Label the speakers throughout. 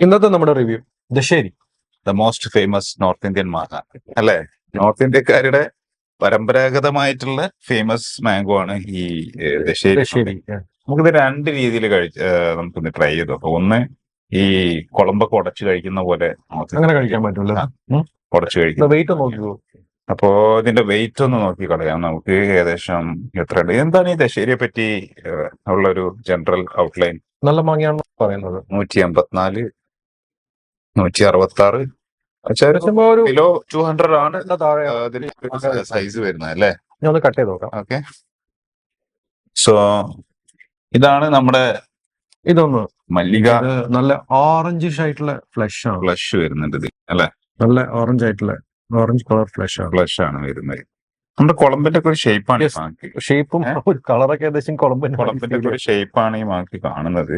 Speaker 1: ഇന്നത്തെ നമ്മുടെ review. Dasheri
Speaker 2: the most famous north Indian മാങ്ങ. അല്ലെ? നോർത്ത് ഇന്ത്യക്കാരുടെ പരമ്പരാഗതമായിട്ടുള്ള ഫേമസ് മാംഗോ ആണ് ഈ ദശേരി നമുക്കിത് രണ്ട് രീതിയിൽ കഴിച്ച് നമുക്കൊന്ന് ട്രൈ ചെയ്ത് നോക്കാം. ഒന്ന് ഈ കുളമ്പൊക്കെ ഉടച്ച് കഴിക്കുന്ന പോലെ
Speaker 1: അങ്ങനെ കഴിക്കാൻ പറ്റില്ല
Speaker 2: ഉടച്ച് കഴിക്കും.
Speaker 1: വെയിറ്റ് നോക്കിക്കോ.
Speaker 2: അപ്പോ ഇതിന്റെ വെയിറ്റ് ഒന്ന് നോക്കി കളയാം നമുക്ക് ഏകദേശം എത്ര ഉണ്ട് എന്താണ് ഈ ദശേരിയെ പറ്റി ഉള്ള ഒരു ജനറൽ ഔട്ട്ലൈൻ
Speaker 1: നല്ല മാങ്ങയാണെന്ന് പറയുന്നത്.
Speaker 2: നൂറ്റി എൺപത്തിനാല് നൂറ്റി അറുപത്തി ആറ് കിലോ ടു ഹൺഡ്രഡ് ആണ് അതിന് സൈസ് വരുന്നത് അല്ലേ?
Speaker 1: ഞാൻ ഒന്ന് കട്ട് ചെയ്ത് നോക്കാം.
Speaker 2: ഓക്കെ. സോ ഇതാണ് നമ്മുടെ
Speaker 1: ഇതൊന്ന്
Speaker 2: മല്ലിക
Speaker 1: നല്ല ഓറഞ്ച് ആയിട്ടുള്ള ഫ്ലഷ് ആണ്.
Speaker 2: ഫ്ലഷ് വരുന്നുണ്ട് ഇത് അല്ലെ?
Speaker 1: നല്ല ഓറഞ്ച് ആയിട്ടുള്ള ഓറഞ്ച് കളർ ഫ്ലഷ് ആണ്.
Speaker 2: ഫ്ലഷ് ആണ് വരുന്നത്. നമ്മുടെ കുളമ്പിന്റെ ഒക്കെ ഒരു ഷേപ്പാണ്.
Speaker 1: ഷേപ്പും
Speaker 2: ഒരു
Speaker 1: കളറൊക്കെ ഏകദേശം കുളമ്പിന്റെ
Speaker 2: കുളമ്പിന്റെ ഒരു ഒരു ഷേപ്പാണ് ഈ മാക്ക് കാണുന്നത്.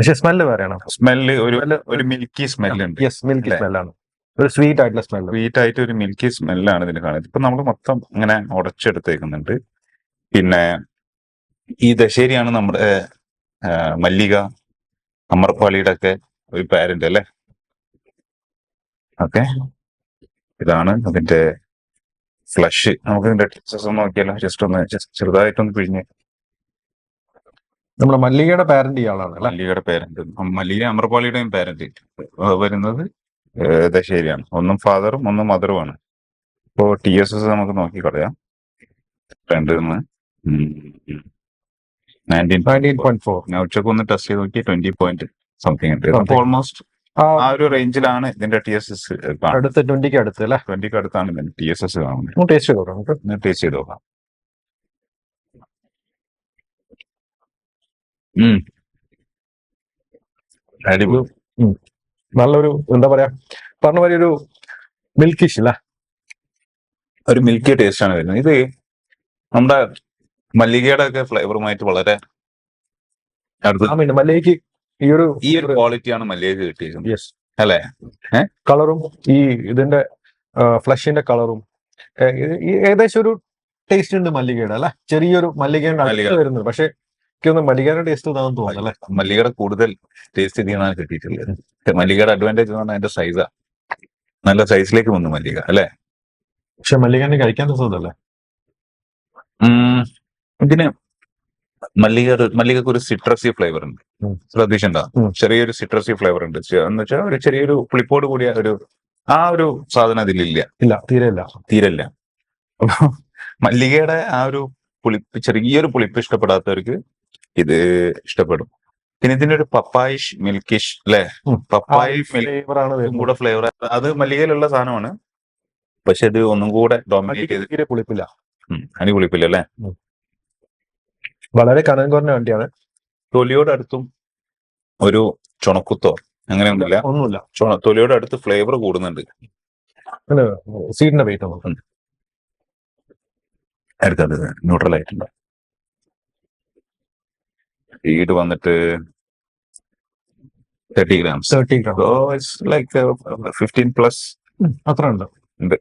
Speaker 1: പക്ഷെ സ്മെല്ല് വേറെയാണ്.
Speaker 2: സ്മെല്ല് ഒരു ഒരു മിൽക്കി സ്മെല്ല് ഉണ്ട്.
Speaker 1: യെസ് മിൽക്കി സ്മെല്ലാണ് ഒരു സ്വീറ്റ് ആയിട്ടുള്ള സ്മെല്ല്
Speaker 2: സ്വീറ്റ് ആയിട്ട് ഒരു മിൽക്കി സ്മെല്ലാണ് ഇതിന് കാണുന്നത്. ഇപ്പൊ നമ്മൾ മൊത്തം ഇങ്ങനെ ഉടച്ചെടുത്തേക്കുന്നുണ്ട്. പിന്നെ ഈ ദശേരിയാണ് നമ്മുടെ മല്ലിക അമർപ്പാളിയുടെ ഒക്കെ ഒരു പാരന്റ് അല്ലേ? ഓക്കെ. ഇതാണ് അതിന്റെ ഫ്ലഷ് നമുക്ക് ഇതിന്റെ ടീച്ചേഴ്സ് ഒന്ന് നോക്കിയാലോ? ജസ്റ്റ് ഒന്ന് ചെറുതായിട്ടൊന്ന് പിഴിഞ്ഞ്
Speaker 1: നമ്മുടെ മല്ലികയുടെ പാരന്റ് ഇയാളാണ്
Speaker 2: മല്ലികയുടെ പാരന്റ് മല്ലിക അമർപാളിയുടെയും പാരന്റ് വരുന്നത് ദശേരിയാണ്. ഒന്നും ഫാദറും ഒന്നും മദറുമാണ് ഇപ്പോ ടി എസ് എസ് നമുക്ക് നോക്കി കളയാം രണ്ട് ഉച്ചയ്ക്ക് ഒന്ന് ടെസ്റ്റ് ചെയ്ത് നോക്കി ട്വന്റി പോയിന്റ് സംതിങ് ഉണ്ട് ഓൾമോസ്റ്റ് ആ ഒരു റേഞ്ചിലാണ് ഇതിന്റെ ടി എസ് എസ്
Speaker 1: അടുത്ത് ട്വന്റിക്ക് അടുത്ത് അല്ലെ?
Speaker 2: ട്വന്റിക്ക് അടുത്താണ് ടി എസ് എസ് കാണുന്നത്.
Speaker 1: ടേസ്റ്റ് ചെയ്ത് നോക്കാം
Speaker 2: ടേസ്റ്റ് ചെയ്ത് നോക്കാം. ഉം. അടിപൊളി.
Speaker 1: നല്ലൊരു എന്താ പറയാ പറഞ്ഞ മാതിരി ഒരു മിൽക്കിഷ് അല്ല
Speaker 2: ഒരു മിൽക്കി ടേസ്റ്റ് ആണ് വരുന്നത്. ഇത് നമ്മുടെ മല്ലികയുടെ ഒക്കെ ഫ്ലേവറുമായിട്ട് വളരെ അടുത്ത്
Speaker 1: ആ മീൻ മല്ലികയ്ക്ക് ഈ ഒരു
Speaker 2: ഈ ഒരു ക്വാളിറ്റിയാണ് മല്ലികക്ക് കിട്ടിയിരിക്കുന്നത്.
Speaker 1: യെസ്
Speaker 2: അല്ലേ?
Speaker 1: കളറും ഈ ഇതിന്റെ ഫ്ലഷിന്റെ കളറും ഏകദേശം ഒരു ടേസ്റ്റ് ഉണ്ട് മല്ലികയുടെ അല്ലെ? ചെറിയൊരു മല്ലികയുടെ. അടുത്ത്. വരുന്നത്. പക്ഷെ എനിക്കൊന്ന് മല്ലികയുടെ ടേസ്റ്റ് ഇതാണെന്ന് തോന്നുന്നു അല്ലെ?
Speaker 2: മല്ലികയുടെ കൂടുതൽ ടേസ്റ്റ് ഇതിനാണ് കിട്ടിയിട്ടുള്ളത്. മല്ലികയുടെ അഡ്വാന്റേജ് എന്ന് പറഞ്ഞാൽ അതിന്റെ സൈസാ നല്ല സൈസിലേക്ക് വന്നു മല്ലിക അല്ലെ?
Speaker 1: പക്ഷെ മല്ലികനെ കഴിക്കാൻ രസമല്ലേ.
Speaker 2: ഇതിന് മല്ലിക മല്ലികക്ക് ഒരു സിട്രസി ഫ്ലേവർ ഉണ്ട്. ശ്രദ്ധിച്ചിട്ടുണ്ടോ? ചെറിയൊരു സിട്രസി ഫ്ലേവർ ഉണ്ട്. എന്ന് വെച്ചാൽ ഒരു ചെറിയൊരു പുളിപ്പോട് കൂടിയ ഒരു ആ ഒരു സാധനം അതിലില്ല.
Speaker 1: ഇല്ല തീരെ ഇല്ല
Speaker 2: തീരല്ല അപ്പൊ മല്ലികയുടെ ആ ഒരു പുളിപ്പ് ചെറിയൊരു പുളിപ്പ് ഇഷ്ടപ്പെടാത്തവർക്ക് ഇത് ഇഷ്ടപ്പെടും. പിന്നെ ഇതിന്റെ ഒരു പപ്പായിഷ് മിൽക്കിഷ് അല്ലെ. പപ്പായി മിൽക്ക്
Speaker 1: ഫ്ലേവർ
Speaker 2: കൂടെ ഫ്ലേവർ. അത് മല്ലികയിലുള്ള സാധനമാണ്. പക്ഷെ ഇത് ഒന്നും കൂടെ ഡോമിനേറ്റ്
Speaker 1: കുളിപ്പില്ല
Speaker 2: ചെയ്ത്
Speaker 1: പുളിപ്പില്ല.
Speaker 2: അതിന് പുളിപ്പില്ല അല്ലെ
Speaker 1: വളരെ കനം കുറഞ്ഞ വണ്ടിയാണ്.
Speaker 2: തൊലിയോട് അടുത്തും ഒരു ചുണക്കുത്തോ അങ്ങനെ
Speaker 1: ഒന്നുമില്ല.
Speaker 2: ഒന്നുമില്ല തൊലിയോട് അടുത്ത് ഫ്ലേവർ കൂടുന്നുണ്ട്.
Speaker 1: സീഡിന്റെ വെയിറ്റ്
Speaker 2: അടുത്തത് ന്യൂട്രൽ ആയിട്ടുണ്ട്. ഈട് വന്നിട്ട് thirty gram
Speaker 1: thirty gram
Speaker 2: it's like fifteen plus
Speaker 1: അത്ര ഉണ്ട്.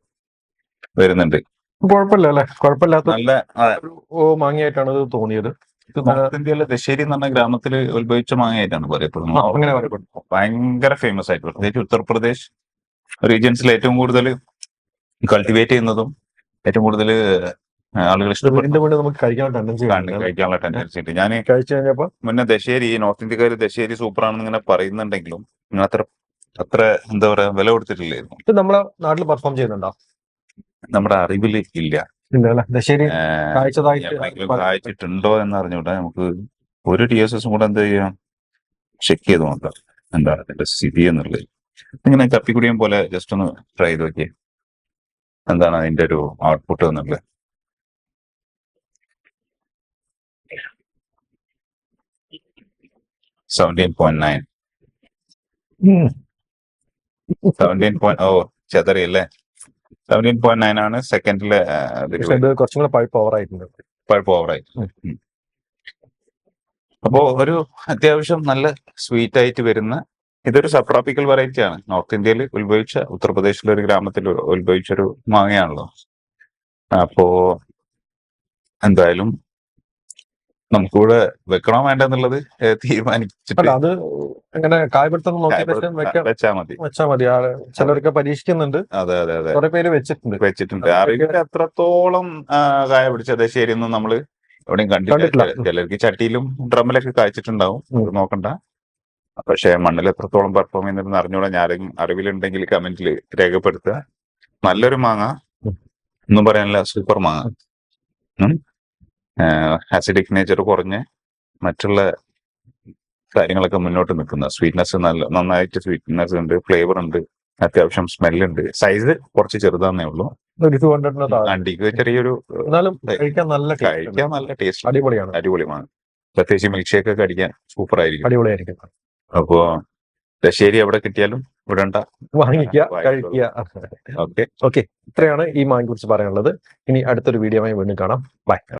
Speaker 2: വരുന്നുണ്ട്.
Speaker 1: കുഴപ്പമില്ല അല്ലെ കുഴപ്പമില്ലാത്ത
Speaker 2: നല്ല
Speaker 1: ഓ മാങ്ങയായിട്ടാണ് ഇത് തോന്നിയത്.
Speaker 2: നോർത്ത് ഇന്ത്യയിലെ ദശേരി എന്ന് പറഞ്ഞ ഗ്രാമത്തിൽ ഉത്ഭവിച്ച മാങ്ങയായിട്ടാണ് പറയപ്പെടുന്നത്.
Speaker 1: അങ്ങനെ പറയപ്പെടും.
Speaker 2: ഭയങ്കര ഫേമസ് ആയിട്ട് പ്രത്യേകിച്ച് ഉത്തർപ്രദേശ് റീജിയൻസിൽ ഏറ്റവും കൂടുതൽ കൾട്ടിവേറ്റ് ചെയ്യുന്നതും ഏറ്റവും കൂടുതൽ ആളുകൾ
Speaker 1: നമുക്ക് ടെൻഡൻസി
Speaker 2: കഴിക്കാനുള്ള ടെൻഡൻസി ഉണ്ട്. ഞാൻ
Speaker 1: കഴിച്ചു കഴിഞ്ഞപ്പോ
Speaker 2: മുന്നേ ദശേരി നോർത്ത് ഇന്ത്യക്കാർ ദശേരി സൂപ്പറാണെന്ന് ഇങ്ങനെ പറയുന്നുണ്ടെങ്കിലും നിങ്ങൾ അത്ര അത്ര എന്താ പറയാ വില കൊടുത്തിട്ടില്ലായിരുന്നു.
Speaker 1: ഇത് നമ്മളെ നാട്ടിൽ പെർഫോം ചെയ്യുന്നുണ്ടോ?
Speaker 2: നമ്മുടെ അറിവിൽ ഇല്ല. എവിടെയെങ്കിലും എന്ന് അറിഞ്ഞൂടെ നമുക്ക് ഒരു ടി എസ് എസും കൂടെ എന്താ ചെയ്യാം? ചെക്ക് ചെയ്ത് നോക്കാം. എന്താ അതിന്റെ സ്ഥിതി എന്നുള്ളത്. ഇങ്ങനെ കപ്പിക്കുടിയും പോലെ ജസ്റ്റ് ഒന്ന് ട്രൈ ചെയ്ത് നോക്കിയേ. എന്താണ് അതിന്റെ ഒരു ഔട്ട്പുട്ട് എന്നുള്ളത്. Seventeen point. Seventeen O seventeen point nine ആണ്
Speaker 1: സെക്കൻഡിൽ കുറച്ചും കൂടെ പഴുപ്പ് ഓവർ ആയിട്ടുണ്ട്.
Speaker 2: പഴുപ്പ്
Speaker 1: ഉം.
Speaker 2: അപ്പോ ഒരു അത്യാവശ്യം നല്ല സ്വീറ്റ് ആയിട്ട് വരുന്ന ഇതൊരു സബ് ട്രോപ്പിക്കൽ വെറൈറ്റി ആണ്. നോർത്ത് ഇന്ത്യയിൽ ഉത്ഭവിച്ച ഉത്തർപ്രദേശിലെ ഒരു ഗ്രാമത്തിൽ ഉത്ഭവിച്ച ഒരു മാങ്ങയാണല്ലോ. അപ്പോ എന്തായാലും നമുക്കിവിടെ വെക്കണോ വേണ്ടെന്നുള്ളത്
Speaker 1: എന്നുള്ളത്
Speaker 2: തീരുമാനിച്ചിട്ട്
Speaker 1: അത് അങ്ങനെ കായ്പിടുത്തം നോക്കി
Speaker 2: വെച്ചാൽ മതി.
Speaker 1: വെച്ചാൽ മതി. ചിലരൊക്കെ പരീക്ഷിക്കുന്നുണ്ട്.
Speaker 2: അതെ അതെ അതെ.
Speaker 1: കുറെ പേര് വെച്ചിട്ടുണ്ട്.
Speaker 2: വെച്ചിട്ടുണ്ട്. അറിവിൽ എത്രത്തോളം ആ, കായ പിടിച്ചത് ശരിയൊന്നും നമ്മൾ എവിടെയും
Speaker 1: കണ്ടിട്ടില്ല.
Speaker 2: ചിലർക്ക് ചട്ടിയിലും ഡ്രമ്മിലൊക്കെ കായ്ച്ചിട്ടുണ്ടാവും. നോക്കണ്ട. പക്ഷെ മണ്ണിൽ എത്രത്തോളം പെർഫോം ചെയ്യുന്നുണ്ടെന്ന് അറിഞ്ഞൂടാ. ഞാൻ അറിവിലുണ്ടെങ്കിൽ കമന്റിൽ രേഖപ്പെടുത്തുക. നല്ലൊരു മാങ്ങ. ഒന്നും പറയാനില്ല സൂപ്പർ മാങ്ങ. ആസിഡിക് നേച്ചർ കുറഞ്ഞ് മറ്റുള്ള കാര്യങ്ങളൊക്കെ മുന്നോട്ട് നിൽക്കുന്ന. സ്വീറ്റ്നെസ് നല്ല നന്നായിട്ട് സ്വീറ്റ്നെസ് ഉണ്ട് ഫ്ലേവർ ഉണ്ട് അത്യാവശ്യം സ്മെല്ലുണ്ട് സൈസ് കുറച്ച് ചെറുതാന്നേ ഉള്ളൂ. അണ്ടിക്ക് ചെറിയൊരു
Speaker 1: കഴിക്കാൻ നല്ല
Speaker 2: കഴിക്കാൻ നല്ല ടേസ്റ്റ്
Speaker 1: അടിപൊളിയാണ്.
Speaker 2: അടിപൊളിയാണ്. പ്രത്യേകിച്ച് മിൽക്ക് ഷേക്ക് ഒക്കെ അടിക്കാൻ സൂപ്പർ ആയിരിക്കും.
Speaker 1: അടിപൊളിയായിരിക്കും.
Speaker 2: അപ്പോ ദശേരി എവിടെ കിട്ടിയാലും വിടണ്ട.
Speaker 1: വാങ്ങിക്കുക. കഴിക്കുക.
Speaker 2: ഓക്കെ.
Speaker 1: ഓക്കെ. ഇത്രയാണ് ഈ മാങ്ങിനെ കുറിച്ച് പറയാനുള്ളത്. ഇനി അടുത്തൊരു വീഡിയോയുമായി വീണ്ടും കാണാം. ബൈ